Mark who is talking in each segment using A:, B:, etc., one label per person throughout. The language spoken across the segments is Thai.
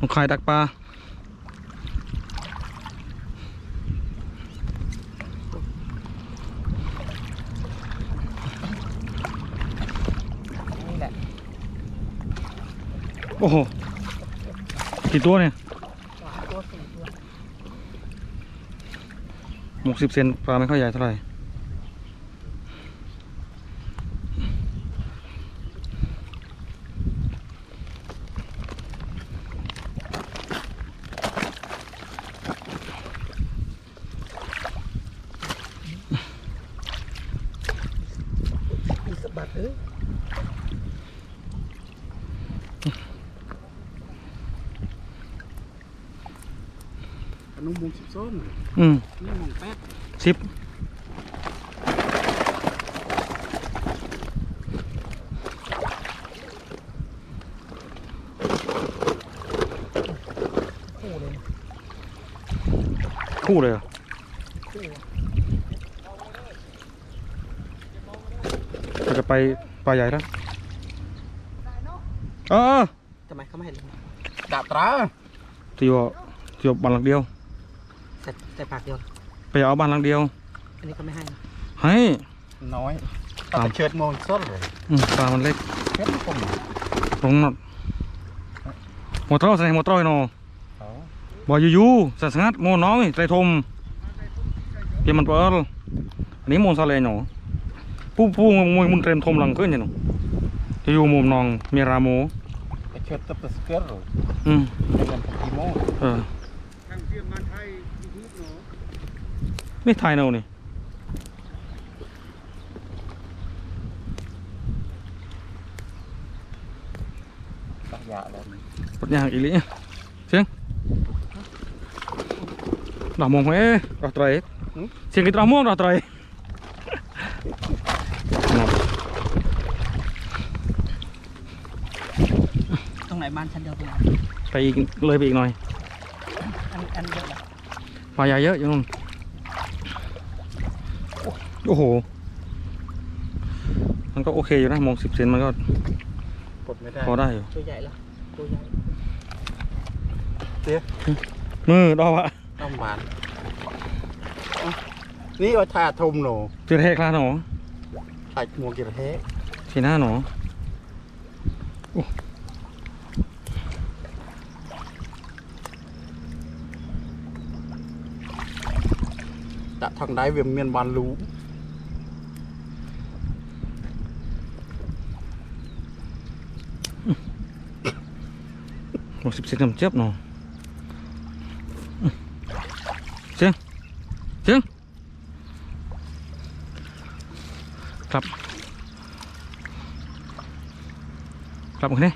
A: น้องคายดักปลา
B: นี่แหละ
A: โอ้โห กี่ตัวเนี่ย
B: สามตัวสี่ตัว
A: หกสิบเซนปลาไม่ค่อยใหญ่เท่าไหร่
B: บัดเอ้ยขนมมงสิบส้ม
A: อืม
B: นี่มงแป๊ด
A: สิบ
B: คู่เลย
A: คู่เลยเหรอ
B: คู่
A: เราจะไปปลาใหญ่แล้วเออ
B: ทำไมเขาไม่ให้ลงดาบตรา
A: ที่ว่าที่ว่าบ้านหลังเดียว
B: ใส่ใส่ปากเดียว
A: ไปเอาบ้านหลังเดียว
B: อันนี้ก็ไม่ให้นะ
A: ให้
B: น้อย
A: ตาม
B: เชิดมงส้นเลย
A: อืมปลามันเล็ก
B: เชิดผม
A: ลงนอดหัวเต้าใส่หัวเต้าไอ้หนอ
B: เขา
A: บ่อยู่ๆสัสงัดโมน้อยใจทมเกี่ยมันเปิลอันนี้โมนซาเลหน อผู้ผู้มวยมุนเตรมทมหลังขึ้นยังหนอจะอยู่มุมนองเมียราโม
B: เชิดตับสเกิร์ตเลย
A: อืม
B: เป็นเงินกี่โมง
A: เออไม่ไทยเนานี่
B: ตักยาอะไร
A: ปัญญางอีหลีเสียงดอกมงเอ้ยดอกไตรเสียงกิตรม่วงดอกไตรนั่น
B: ตรง ไหนบ้านฉันเดียวตรงไหน
A: ไปอีกเลยไปอีกหน่อย
B: อันอันเดียวเหรอ
A: ปลาใหญ่เยอะอยู่นู่นโอ้โห มันก็โอเคอยู่นะมองสิบเซนมันก็
B: กดไม่ได้
A: พอได้อยู่
B: ตัวใหญ่แล้วตัวใหญ่
A: มือดอกอะ
B: ต้องบานนี่เอาชาทมหนู
A: เจอแท้คลาหนอ
B: ใส่หมวกกี่ระเทะ
A: สีหน้าหน อ
B: จะทางได้เวียมเมียนบานรู้
A: หกสิบเซนเจ็บหนอเสียงเสียงครับกลับมาเนี่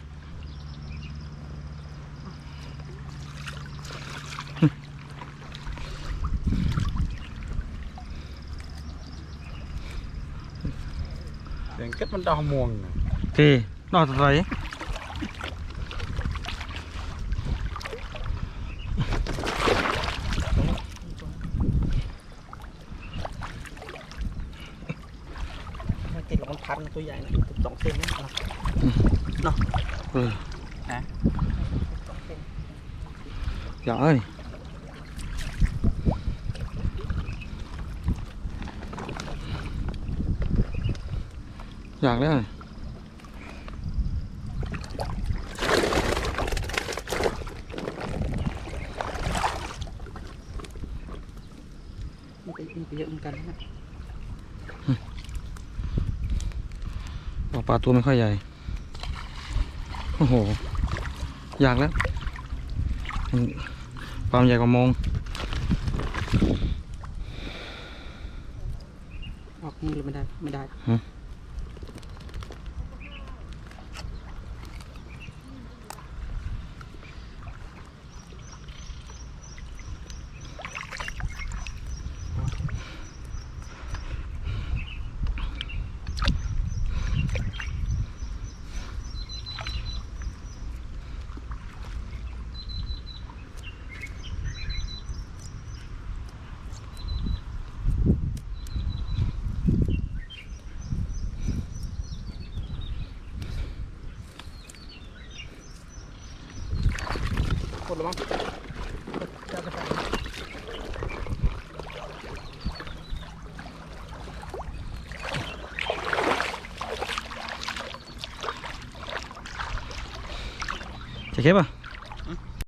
A: ย
B: เสียงเก็ดมันดาวม่วงน่ะ
A: thì nó thấy
B: มันติดแล้วมันพันตัวใหญ่นะติดส องเซนนะเนาะ
A: ừ.
B: Hả?
A: dạ ơi dạ đấy rồi
B: มันก็มันก็เยอะเหมือนกันนะ
A: ปลาปลาตัวไม่ค่อยใหญ่ โอ้โห อยากแล้วมันปลามันใหญ่กว่ามอง
B: ออกมือเลยไม่ได้ ไม่ได้
A: ฮะด